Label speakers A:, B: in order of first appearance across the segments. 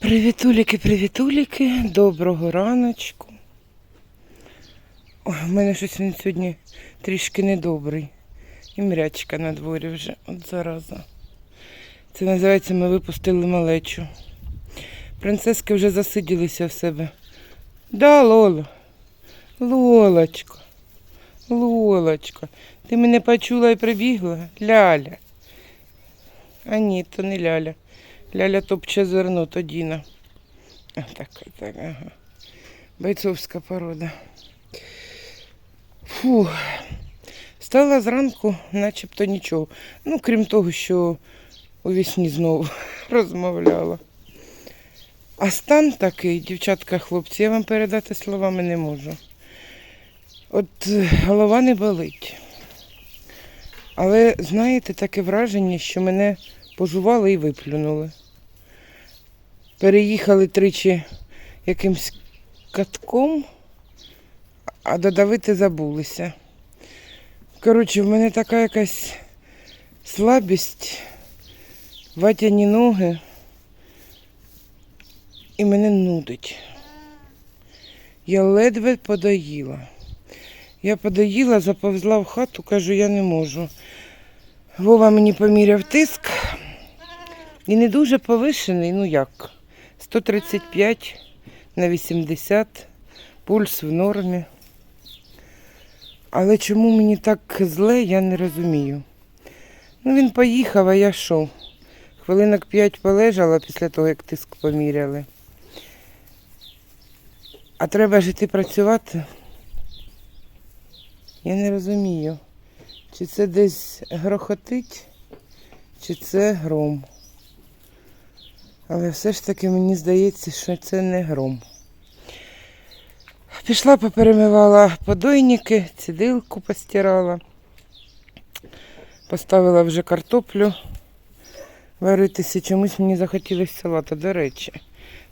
A: Привітуліки, привітуліки, доброго раночку. Ой, у мене щось він сьогодні трішки недобрий. І мрячка на дворі вже, от зараза. Це називається ми випустили малечу. Принцески вже засиділися в себе. Да, Лола. Лолочка. Лолочка. Ти мене почула і прибігла? Ляля. А ні, то не ляля. Ляля топче зерно, то Діна. А, Так, так, ага. Бойцовська порода. Фу. Стала зранку, начебто нічого. Ну, крім того, що у вісні знову розмовляла. А стан такий, дівчатка, хлопці, я вам передати словами не можу. От е, голова не болить. Але, знаєте, таке враження, що мене пожували і виплюнули. Переїхали тричі якимсь катком, а додавити забулися. Коротше, в мене така якась слабість, ватяні ноги, і мене нудить. Я ледве подоїла. Я подоїла, заповзла в хату, кажу, я не можу. Вова мені поміряв тиск. І не дуже повишений, ну як? 135 на 80, пульс в нормі. Але чому мені так зле, я не розумію. Ну, він поїхав, а я що? Хвилинок 5 полежала після того, як тиск поміряли. А треба ж іти працювати. Я не розумію, чи це десь грохотить, чи це гром. Але все ж таки мені здається, що це не гром. Пішла, поперемивала подойники, цідилку постирала. Поставила вже картоплю варитися. Чомусь мені захотілося салата. До речі,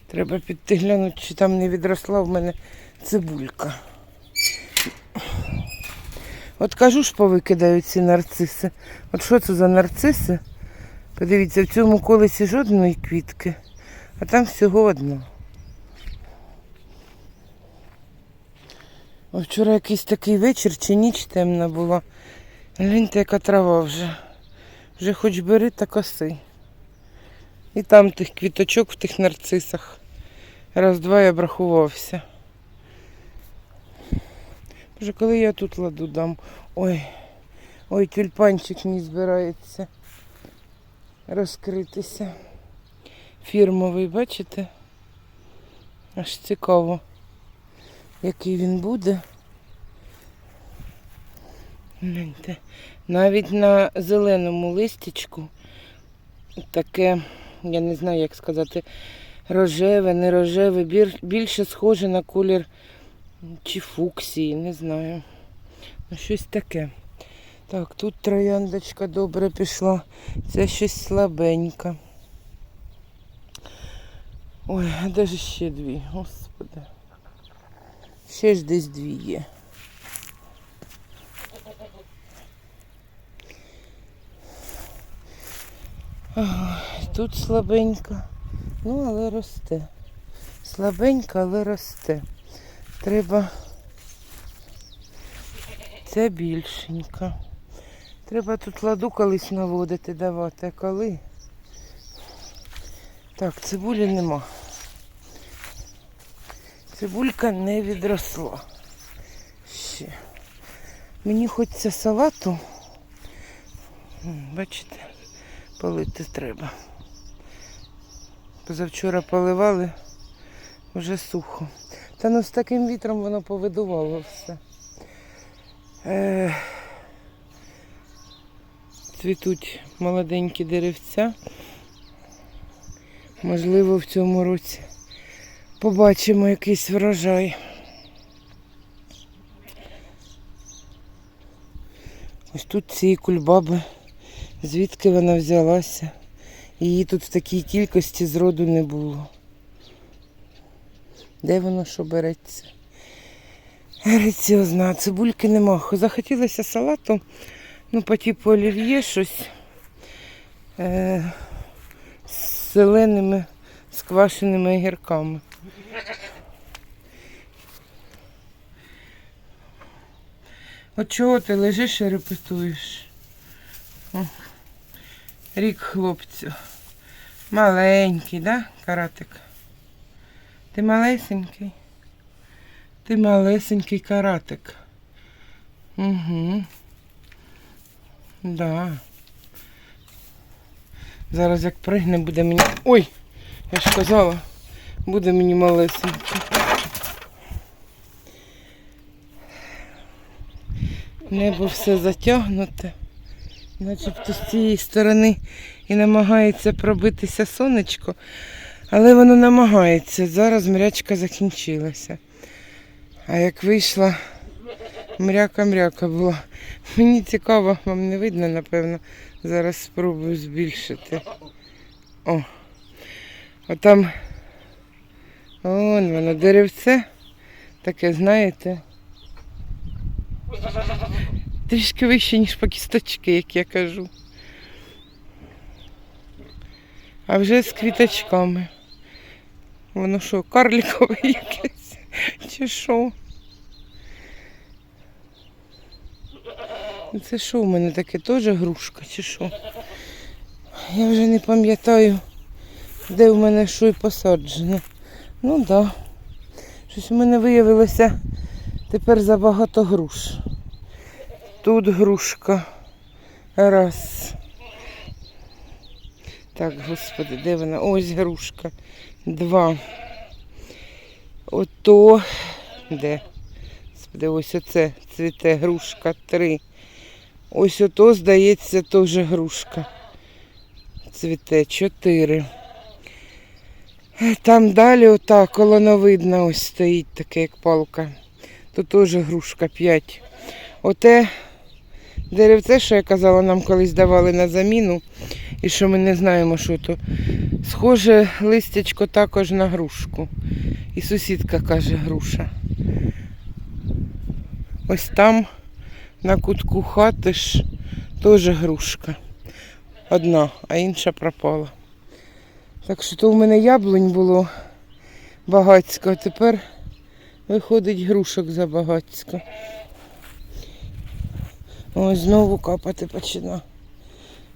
A: треба піти глянути, чи там не відросла в мене цибулька. От кажу ж, повикидаю ці нарциси. От що це за нарциси? Подивіться, в цьому колесі жодної квітки, а там всього одна. Вчора якийсь такий вечір чи ніч темна була. Гляньте, яка трава вже. Вже хоч бери та коси. І там тих квіточок в тих нарцисах. Раз-два я обрахувався. Боже, коли я тут ладу дам. Ой, ой, тюльпанчик не збирається розкритися. Фірмовий, бачите? Аж цікаво, який він буде. Навіть на зеленому листячку таке, я не знаю, як сказати, рожеве, не рожеве, більше схоже на колір чи фуксії, не знаю. Ну, щось таке. Так, тут трояндочка добре пішла. Це щось слабеньке. Ой, а де ж ще дві? Господи. Ще ж десь дві є. Ага, тут слабенька. Ну, але росте. Слабенька, але росте. Треба. Це більшенька. Треба тут ладу колись наводити, давати, а коли. Так, цибулі нема. Цибулька не відросла. Ще. Мені хочеться салату. Бачите, полити треба. Позавчора поливали, вже сухо. Та ну з таким вітром воно повидувало все. Е, цвітуть молоденькі деревця. Можливо, в цьому році побачимо якийсь врожай. Ось тут цієї кульбаби, звідки вона взялася. Її тут в такій кількості зроду не було. Де воно що береться? Граціозна, цибульки нема. Захотілося салату, ну, по типу олів'є щось е, з зеленими, з квашеними огірками. От чого ти лежиш і репетуєш? Рік хлопцю. Маленький, да, каратик? Ти малесенький? Ти малесенький каратик. Угу. Да. Зараз як пригне, буде мені. Ой! Я ж казала, буде мені малесенький. Небо все затягнуте. Начебто з цієї сторони і намагається пробитися сонечко, але воно намагається. Зараз мрячка закінчилася. А як вийшла, мряка-мряка була. Мені цікаво, вам не видно, напевно. Зараз спробую збільшити. О. Отам. Вон воно, деревце. Таке, знаєте. Трішки вище, ніж по кісточки, як я кажу. А вже з квіточками. Воно що, карликове якесь? Чи що? Це що у мене таке? Теж грушка чи що? Я вже не пам'ятаю, де в мене що і посаджено. Ну так. Да. Щось у мене виявилося тепер забагато груш. Тут грушка. Раз. Так, господи, де вона? Ось грушка. Два. Ото. Де? Господи, ось оце цвіте грушка. Три. Ось ото, здається, теж грушка. Цвіте. Чотири. Там далі ота колоновидна ось стоїть таке, як палка. Тут теж грушка 5. Оте деревце, що я казала, нам колись давали на заміну, і що ми не знаємо, що то. Схоже, листячко також на грушку. І сусідка каже груша. Ось там на кутку хати ж теж грушка. Одна, а інша пропала. Так що то в мене яблунь було багацько, а тепер виходить грушок забагацько. Ось знову капати почина.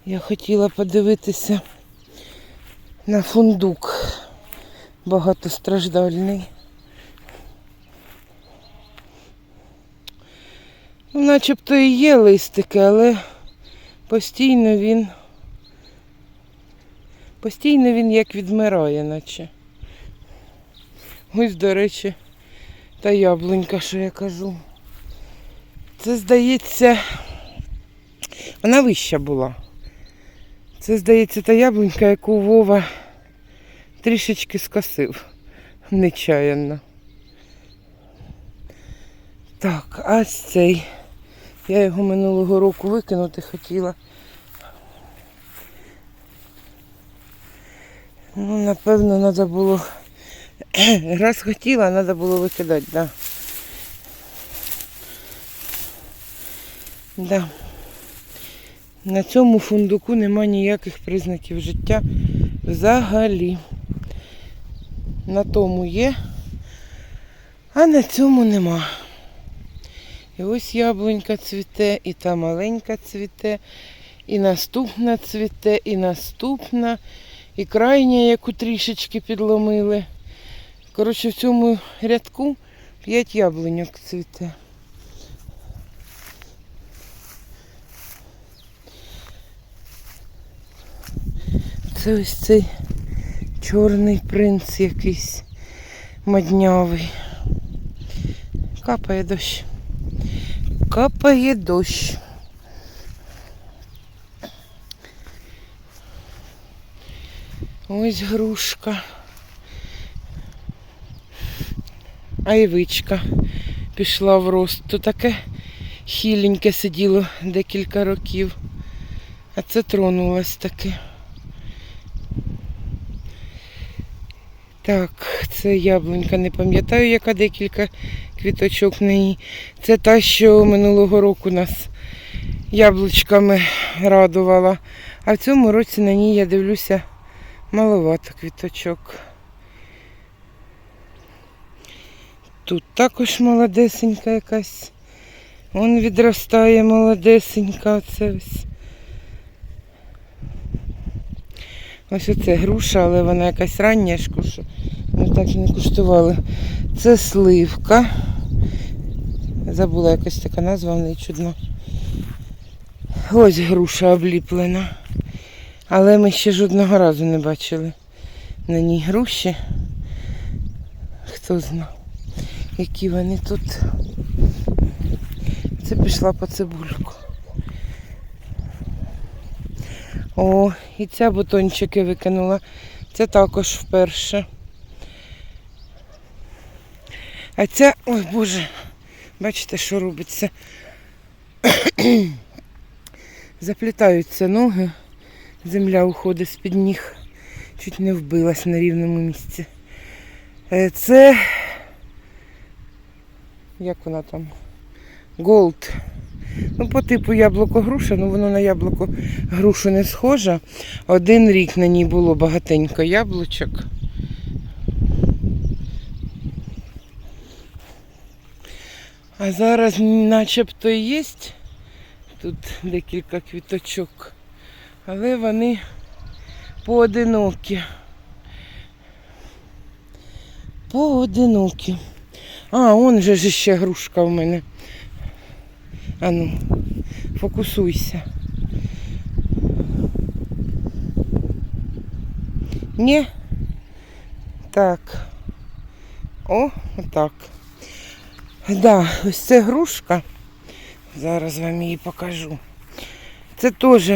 A: Я хотіла подивитися на фундук багатостраждальний. Ну, начебто і є листики, але постійно він постійно він як відмирає, наче. Ось, до речі, та яблунька, що я кажу. Це, здається, вона вища була. Це, здається, та яблунька, яку Вова трішечки скосив. Нечаянно. Так, а ось цей. Я його минулого року викинути хотіла. Ну, напевно, треба було. Раз хотіла, треба було викидати, так. Да. Да. На цьому фундуку нема ніяких признаків життя взагалі. На тому є, а на цьому нема. І ось яблунька цвіте, і та маленька цвіте, і наступна цвіте, і наступна, і крайня, яку трішечки підломили. Коротше, в цьому рядку п'ять яблуньок цвіте. Це ось цей чорний принц якийсь маднявий. Капає дощ. Капає дощ. Ось грушка. Айвичка пішла в рост. То таке хіленьке сиділо декілька років. А це тронулось таке. Так, це яблунька, не пам'ятаю, яка декілька квіточок в неї. Це та, що минулого року нас яблучками радувала. А в цьому році на ній я дивлюся маловато квіточок. Тут також молодесенька якась. Вон відростає молодесенька. Оце ось. Ось оце груша, але вона якась рання ж кушу. Ми так і не куштували. Це сливка. Забула якась така назва, в неї чудно. Ось груша обліплена. Але ми ще жодного разу не бачили на ній груші. Хто знає, які вони тут. Це пішла по цибульку. О, і ця бутончики викинула. Це також вперше. А ця, ой Боже, бачите, що робиться. Заплітаються ноги, земля уходить з-під ніг. Чуть не вбилась на рівному місці. Е, Це як вона там? Голд. Ну, по типу яблуко груша, ну воно на яблуко грушу не схоже. Один рік на ній було багатенько яблучок. А зараз начебто є тут декілька квіточок, але вони поодинокі. Поодинокі. А, он же ж ще грушка в мене. Ану, фокусуйся. Ні? Так. О, отак. Да, ось це грушка. Зараз вам її покажу. Це теж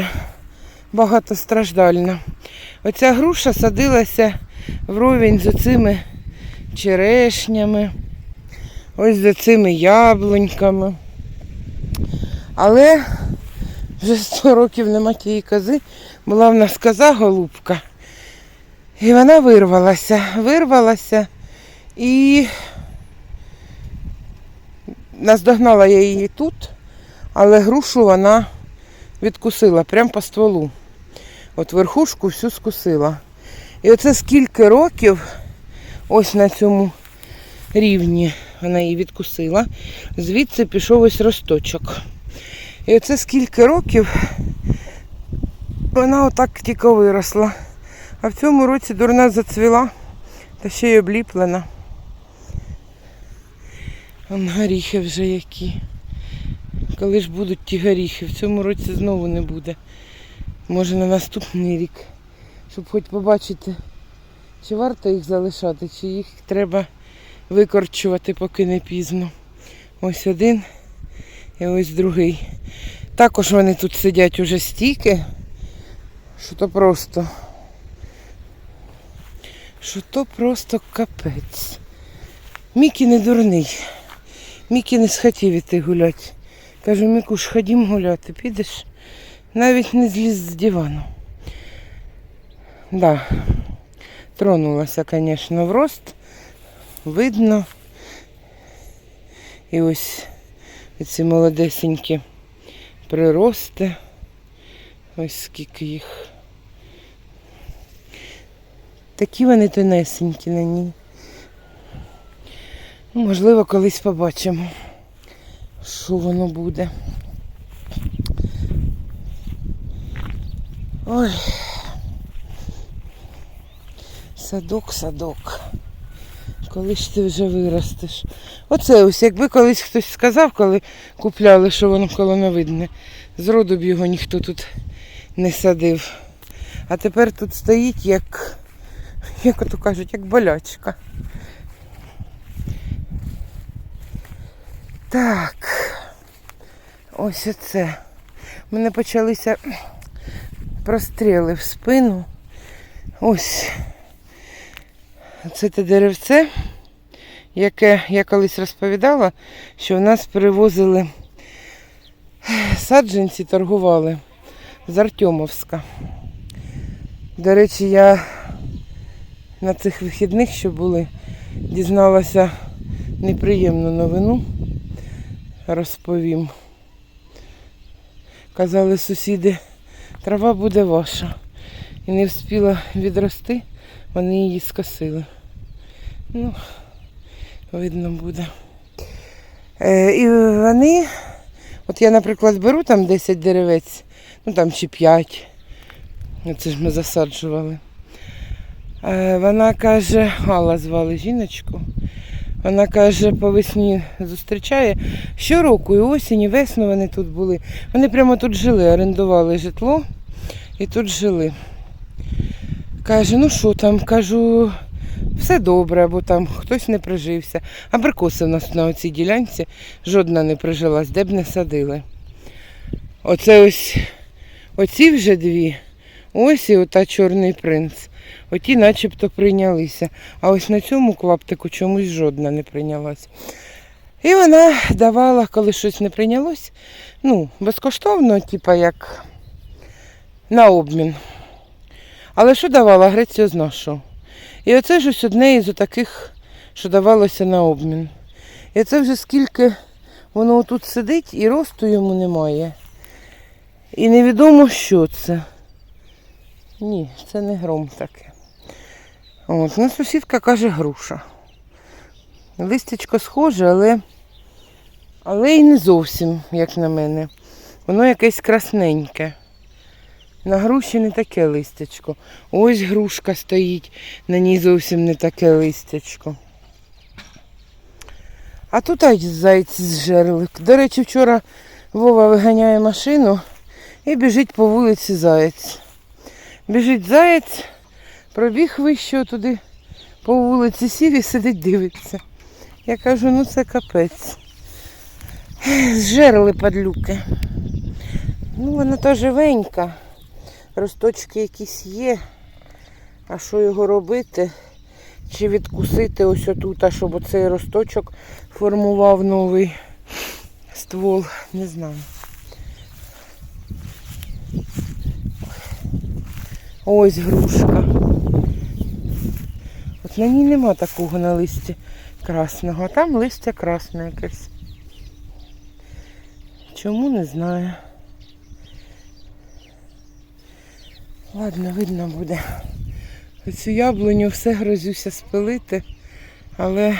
A: багатостраждальна. Оця груша садилася вровень з оцими черешнями, ось з цими яблуньками. Але вже 100 років нема тієї кози. Була в нас коза голубка. І вона вирвалася. Вирвалася і наздогнала я її тут, але грушу вона відкусила прямо по стволу. От верхушку всю скусила. І оце скільки років ось на цьому рівні вона її відкусила. Звідси пішов ось росточок. І оце скільки років вона отак тільки виросла. А в цьому році дурна зацвіла та ще й обліплена. Вон горіхи вже які. Коли ж будуть ті горіхи? В цьому році знову не буде. Може на наступний рік. Щоб хоч побачити, чи варто їх залишати, чи їх треба викорчувати, поки не пізно. Ось один і ось другий. Також вони тут сидять уже стільки, що то просто. Що то просто капець. Мікі не дурний. Мікі не схотів іти гуляти. Кажу, Мікуш, ходім гуляти, підеш? Навіть не зліз з дивану. Да, тронулася, звісно, в рост. Видно. І ось ці молодесенькі прирости. Ось скільки їх. Такі вони тонесенькі на ній. Можливо, колись побачимо, що воно буде. Ой. Садок, садок. Коли ж ти вже виростеш. Оце ось, якби колись хтось сказав, коли купляли, що воно колоновидне. Зроду б його ніхто тут не садив. А тепер тут стоїть як, як ото кажуть, як болячка. Так. Ось оце. У мене почалися простріли в спину. Ось. Це те деревце, яке я колись розповідала, що в нас привозили саджанці, торгували з Артемовська. До речі, я на цих вихідних, що були, дізналася неприємну новину. Розповім. Казали сусіди, трава буде ваша. І не встигла відрости, вони її скосили. Ну, видно буде. Е, і вони, от я, наприклад, беру там 10 деревець, ну там чи 5. Це ж ми засаджували. Е, вона каже, Алла звали жіночку. Вона каже, по весні зустрічає. Щороку, і осінь, і весну вони тут були. Вони прямо тут жили, орендували житло і тут жили. Каже, ну що там, кажу, все добре, бо там хтось не прижився. Абрикоси в нас на цій ділянці жодна не прижилась, де б не садили. Оце ось оці вже дві. Ось і ота чорний принц. Оті начебто прийнялися. А ось на цьому клаптику чомусь жодна не прийнялась. І вона давала, коли щось не прийнялось, ну, безкоштовно, типа як на обмін. Але що давала, Грецію знайшов. І оце ж ось одне із таких, що давалося на обмін. І це вже скільки воно тут сидить і росту йому немає. І невідомо, що це. Ні, це не гром таке. От, ну, сусідка каже груша. Листячко схоже, але, але і не зовсім, як на мене. Воно якесь красненьке. На груші не таке листячко. Ось грушка стоїть, на ній зовсім не таке листячко. А тут ай зайці зжерли. До речі, вчора Вова виганяє машину і біжить по вулиці заєць. Біжить заєць, пробіг вище туди по вулиці сів і сидить, дивиться. Я кажу, ну це капець. Зжерли падлюки. Ну, вона то живенька. Росточки якісь є. А що його робити? Чи відкусити ось отут, а щоб оцей росточок формував новий ствол, не знаю. Ось грушка. От на ній нема такого на листі красного, а там листя красне якесь. Чому не знаю. Ладно, видно буде. Оцю яблуню все грозюся спилити, але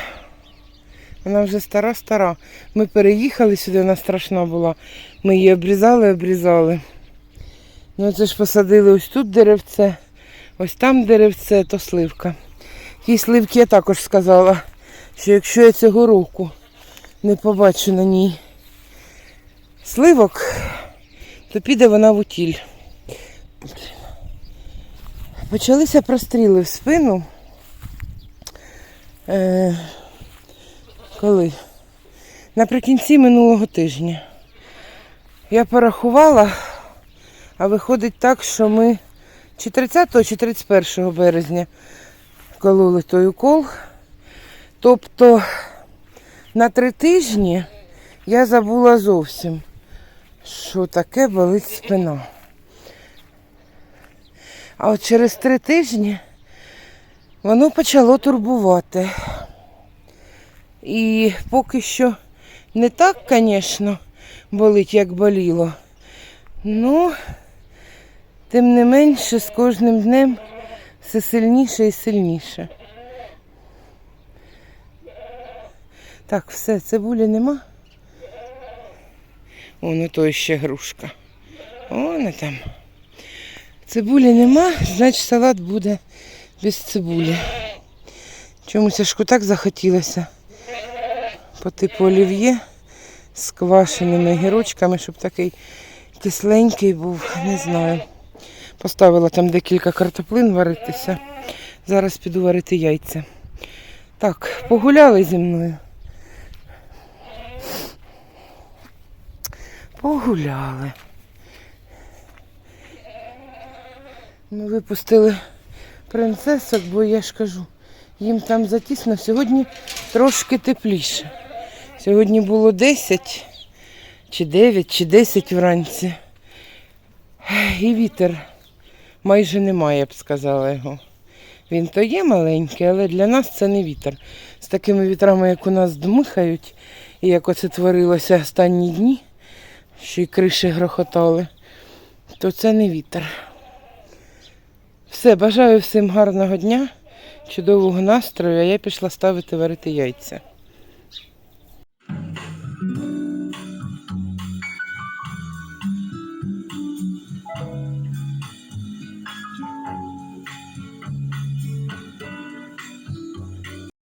A: вона вже стара-стара. Ми переїхали сюди, вона страшна була. Ми її обрізали, обрізали. Ну це ж посадили ось тут деревце, ось там деревце, то сливка. Ті сливки я також сказала, що якщо я цього року не побачу на ній сливок, то піде вона в утіль. Почалися простріли в спину. Е, коли? Наприкінці минулого тижня. Я порахувала, а виходить так, що ми чи 30 чи 31 березня кололи той укол. Тобто на три тижні я забула зовсім, що таке болить спина. А от через три тижні воно почало турбувати. І поки що не так, звісно, болить, як боліло. Ну, тим не менше, з кожним днем все сильніше і сильніше. Так, все, цибулі нема. Воно то ще грушка. Вон там. Цибулі нема, значить салат буде без цибулі. Чомусь аж так захотілося по типу олів'є з квашеними гірочками, щоб такий кисленький був, не знаю. Поставила там декілька картоплин варитися. Зараз піду варити яйця. Так, погуляли зі мною. Погуляли. Ми випустили принцесок, бо я ж кажу, їм там затісно. Сьогодні трошки тепліше. Сьогодні було 10 чи 9, чи 10 вранці. І вітер майже немає, я б сказала його. Він то є маленький, але для нас це не вітер. З такими вітрами, як у нас дмихають, і як оце творилося останні дні, що й криші грохотали, то це не вітер. Все, бажаю всім гарного дня, чудового настрою, а я пішла ставити варити яйця.